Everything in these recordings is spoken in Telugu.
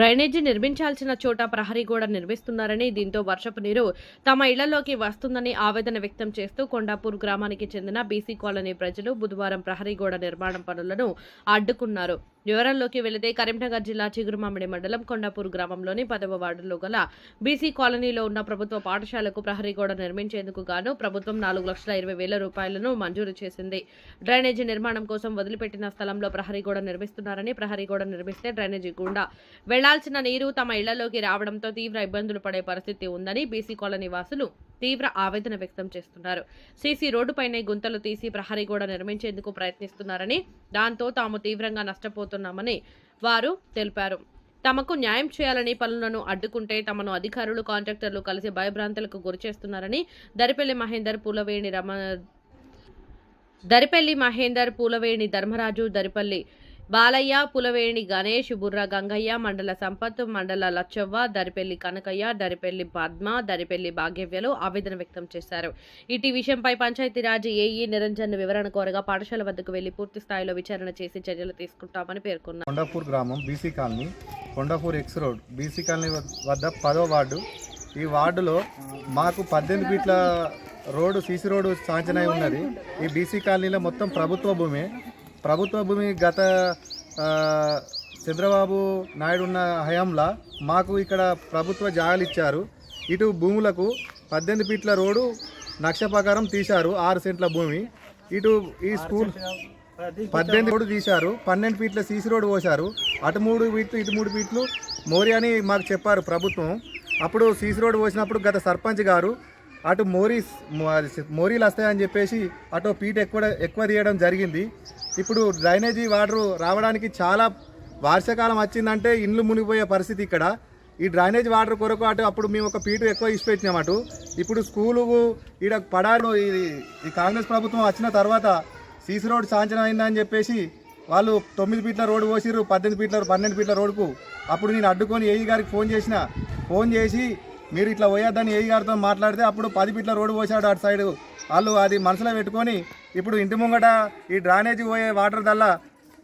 డ్రైనేజీ నిర్మించాల్సిన చోట ప్రహరీ గోడ నిర్మిస్తున్నారని దీంతో వర్షపు నీరు తమ ఇళ్ళలోకి వస్తుందని ఆవేదన వ్యక్తం చేస్తూ కొండాపూర్ గ్రామానికి చెందిన బీసీ కాలనీ ప్రజలు బుధవారం ప్రహరీ గోడ నిర్మాణం పనులను అడ్డుకున్నారు. వివరాల్లోకి వెళితే కరీంనగర్ జిల్లా చిగురుమామిడి మండలం కొండాపూర్ గ్రామంలోని పదవ వార్డులో గల బీసీ కాలనీలో ఉన్న ప్రభుత్వ పాఠశాలకు ప్రహరీ గోడ నిర్మించేందుకు గాను ప్రభుత్వం నాలుగు లక్షల ఇరవై వేల రూపాయలను మంజూరు చేసింది. డ్రైనేజీ నిర్మాణం కోసం వదిలిపెట్టిన స్థలంలో ప్రహరీ గోడ నిర్మిస్తున్నారని ప్రహరీ గోడ నిర్మిస్తే డ్రైనేజీ గుండా వెళ్ళాల్సిన నీరు తమ ఇళ్ళలోకి రావడంతో తీవ్ర ఇబ్బందులు పడే పరిస్థితి ఉందని బీసీ కాలనీ వాసులు తీవ్ర ఆవేదన వ్యక్తం చేస్తున్నారు. సీసీ రోడ్డుపైనే గుంతలు తీసి ప్రహరీ గోడ నిర్మించేందుకు ప్రయత్నిస్తున్నారని దాంతో తాము తీవ్రంగా నష్టపోతున్నామని వారు తెలిపారు. తమకు న్యాయం చేయాలని పనులను అడ్డుకుంటే తమను అధికారులు కాంట్రాక్టర్లు కలిసి భయభ్రాంతులకు గురిచేస్తున్నారని దరిపల్లి మహేందర్ పూలవేణి రమ దరిపల్లి మహేందర్ పూలవేణి ధర్మరాజు దరిపల్లి బాలయ్య పులవేణి గణేష్ బుర్ర గంగయ్య మండల సంపత్ మండల లచ్చవ్వ దరిపల్లి కనకయ్య దరిపల్లి పద్మ దరిపెల్లి భాగ్యవ్యలు ఆవేదన వ్యక్తం చేశారు. ఇటీ విషయంపై పంచాయతీరాజ్ ఏఈ నిరంజన్ వివరణ కోరగా పాఠశాల వద్దకు వెళ్ళి పూర్తి స్థాయిలో విచారణ చేసి చర్యలు తీసుకుంటామని పేర్కొన్నారు. కొండాపూర్ గ్రామం BC colony Kondapur X road BC colony వద్- వద్ద పదో వార్డు. ఈ వార్డులో మాకు పద్దెనిమిది ఫీట్ల రోడ్డు సీసీ రోడ్డు సాంచనై ఉన్నది. ఈ బీసీ కాలనీలో మొత్తం ప్రభుత్వ భూమి. ప్రభుత్వ భూమి గత చంద్రబాబు నాయుడు ఉన్న హయాంలో మాకు ఇక్కడ ప్రభుత్వ జాగాలు ఇచ్చారు. ఇటు భూములకు పద్దెనిమిది ఫీట్ల రోడ్డు నక్ష ప్రకారం తీశారు ఆరు సెంట్ల భూమి. ఇటు ఈ స్కూల్ పద్దెనిమిది రోడ్డు తీశారు పన్నెండు ఫీట్ల సీసీ రోడ్డు పోశారు. అటు మూడు ఫీట్లు ఇటు మూడు ఫీట్లు. మోరి అని మాకు చెప్పారు ప్రభుత్వం. అప్పుడు సీసీ రోడ్డు పోసినప్పుడు గత సర్పంచ్ గారు అటు మోరీస్ మోరీలు వస్తాయని చెప్పేసి అటు పీట ఎక్కువ ఎక్కువ తీయడం జరిగింది. ఇప్పుడు డ్రైనేజీ వాటర్ రావడానికి చాలా వర్షాకాలం వచ్చిందంటే ఇండ్లు మునిగిపోయే పరిస్థితి ఇక్కడ. ఈ డ్రైనేజ్ వాటర్ కొరకు అటు అప్పుడు మేము ఒక పీటు ఎక్కువ ఇచ్చిపెట్టినాం అటు. ఇప్పుడు స్కూలు ఈడ పడారు ఈ కాంగ్రెస్ ప్రభుత్వం వచ్చిన తర్వాత సీసీ రోడ్ సాంచనం అయిందని చెప్పేసి వాళ్ళు తొమ్మిది ఫీట్ల రోడ్డు పోసిర్రు పద్దెనిమిది ఫీట్ల పన్నెండు ఫీట్ల రోడ్డుకు. అప్పుడు నేను అడ్డుకొని ఏఈ గారికి ఫోన్ చేసిన. ఫోన్ చేసి మీరు ఇట్లా పోయొద్దని ఏ గారితో మాట్లాడితే అప్పుడు పది ఫీట్ల రోడ్డు పోసాడు అటు సైడ్. వాళ్ళు అది మనసులో పెట్టుకొని ఇప్పుడు ఇంటి ముంగట ఈ డ్రైనేజీ పోయే వాటర్ దల్లా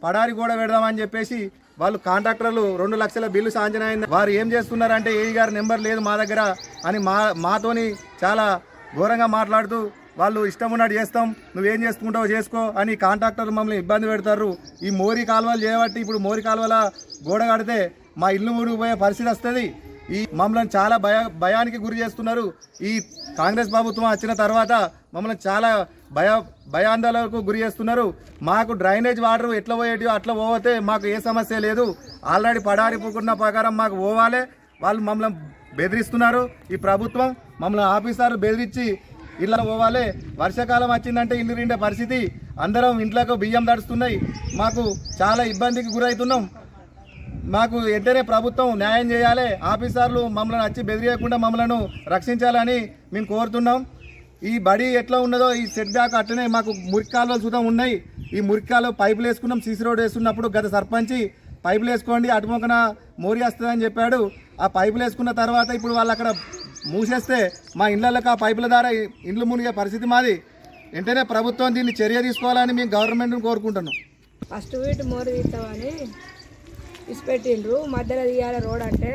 పడారి కూడా పెడదామని చెప్పేసి వాళ్ళు కాంట్రాక్టర్లు రెండు లక్షల బిల్లు సాంచన అయింది వారు ఏం చేస్తున్నారంటే ఏఈ గారి నెంబర్ లేదు మా దగ్గర అని మా మాతోని చాలా ఘోరంగా మాట్లాడుతూ వాళ్ళు ఇష్టం ఉన్నట్టు చేస్తాం నువ్వేం చేసుకుంటావు చేసుకో అని కాంట్రాక్టర్లు మమ్మల్ని ఇబ్బంది పెడతారు. ఈ మోరి కాలువలు చేయబట్టి ఇప్పుడు మోరి కాలువల గోడ కడితే మా ఇల్లు మునిగిపోయే పరిస్థితి వస్తుంది. ఈ మమ్మల్ని చాలా భయ భయానికి గురి చేస్తున్నారు. ఈ కాంగ్రెస్ ప్రభుత్వం వచ్చిన తర్వాత మమ్మల్ని చాలా భయ భయాందోళనకు గురి చేస్తున్నారు. మాకు డ్రైనేజ్ వాటర్ ఎట్లా పోయేటివో అట్లా పోతే మాకు ఏ సమస్య లేదు. ఆల్రెడీ పడారిపోకున్న ప్రకారం మాకు పోవాలి. వాళ్ళు మమ్మల్ని బెదిరిస్తున్నారు. ఈ ప్రభుత్వం మమ్మల్ని ఆఫీసర్లు బెదిరించి ఇళ్ళ పోవాలి. వర్షాకాలం వచ్చిందంటే ఇల్లు నిండే పరిస్థితి. అందరం ఇంట్లోకి బియ్యం తడుస్తున్నాయి. మాకు చాలా ఇబ్బందికి గురవుతున్నాం. మాకు వెంటనే ప్రభుత్వం న్యాయం చేయాలి ఆఫీసర్లు మమ్మల్ని వచ్చి బెదిరియకుండా మమ్మలను రక్షించాలని మేము కోరుతున్నాం. ఈ బడి ఎట్లా ఉన్నదో ఈ సెట్ బ్యాక్ అట్లనే మాకు మురికాలు సుతం ఉన్నాయి. ఈ మురికాలు పైపులు వేసుకున్నాం సీసీ రోడ్ వేసుకున్నప్పుడు గత సర్పంచి పైపులు వేసుకోండి అటుమొకన మోరి వస్తుందని చెప్పాడు. ఆ పైపులు వేసుకున్న తర్వాత ఇప్పుడు వాళ్ళు అక్కడ మూసేస్తే మా ఇళ్ళకి ఆ పైపుల ద్వారా ఇండ్లు మునిగే పరిస్థితి మాది. వెంటనే ప్రభుత్వం దీన్ని చర్య తీసుకోవాలని మేము గవర్నమెంట్ని కోరుకుంటున్నాం. ఫస్ట్ వీటి మోరు తీస్తామని ఇసిపెట్టిండ్రు. మధ్యలో తీయాలి రోడ్ అంటే.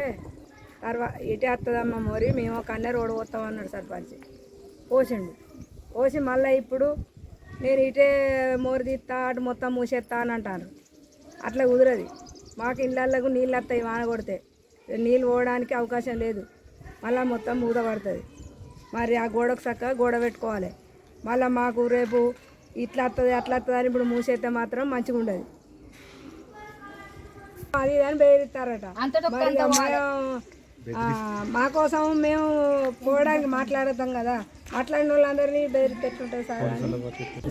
తర్వాత ఇటే వస్తుందమ్మ మోరి మేము ఒక అన్న రోడ్ పోతాం అన్నాడు సర్పంచ్. పోసిండు. పోసి మళ్ళీ ఇప్పుడు నేను ఇటే మోరి తీస్తా అటు మొత్తం మూసేస్తా అని అంటాను అట్లా కుదరదు. మాకు ఇళ్ళకు నీళ్ళు వస్తాయి వాన కొడితే నీళ్ళు పోవడానికి అవకాశం లేదు. మళ్ళీ మొత్తం మూత పడుతుంది. మరి ఆ గోడకు చక్కగా గోడ పెట్టుకోవాలి. మళ్ళీ మాకు రేపు ఇట్లా వస్తుంది అట్లా వస్తుంది అని ఇప్పుడు మూసేస్తే మాత్రం మంచిగా ఉండదు అది అని బెదిరిస్తారట. మా కోసం మేము పోవడానికి మాట్లాడతాం కదా. మాట్లాడిన వాళ్ళందరినీ బెదిరితే ఎట్లుంటుంది సార్.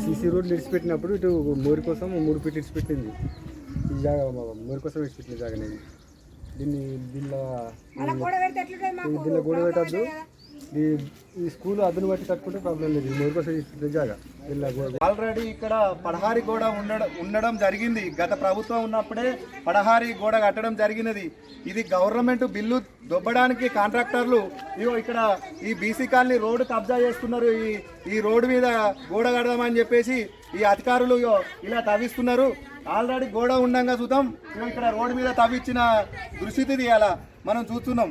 సీసీ రోడ్లు ఇడిచిపెట్టినప్పుడు ఇటు మోరి కోసం మూడు ఫీట్లు ఇడిచిపెట్టింది ఈ జాగా మోరి కోసం ఇడిచిపెట్టిన జాగా నేను దీన్ని దీనిలో దీనిలో గోడ పెట్టద్దు. ఈ ఈ స్కూల్ అదును బట్టి కట్టుకుంటే ప్రాబ్లం లేదు. ఆల్రెడీ ఇక్కడ పడహారి గోడ ఉండడం ఉండడం జరిగింది. గత ప్రభుత్వం ఉన్నప్పుడే పడహారి గోడ కట్టడం జరిగినది. ఇది గవర్నమెంట్ బిల్లు దొబ్బడానికి కాంట్రాక్టర్లు ఇగో ఇక్కడ ఈ బీసీ కాలనీ రోడ్డు కబ్జా చేస్తున్నారు. ఈ ఈ రోడ్డు మీద గోడ కడదామని చెప్పేసి ఈ అధికారులు ఇలా తవ్విస్తున్నారు. ఆల్రెడీ గోడ ఉండంగా చూద్దాం. ఇక్కడ రోడ్డు మీద తవ్విచ్చిన దుస్థితి తీయాల మనం చూస్తున్నాం.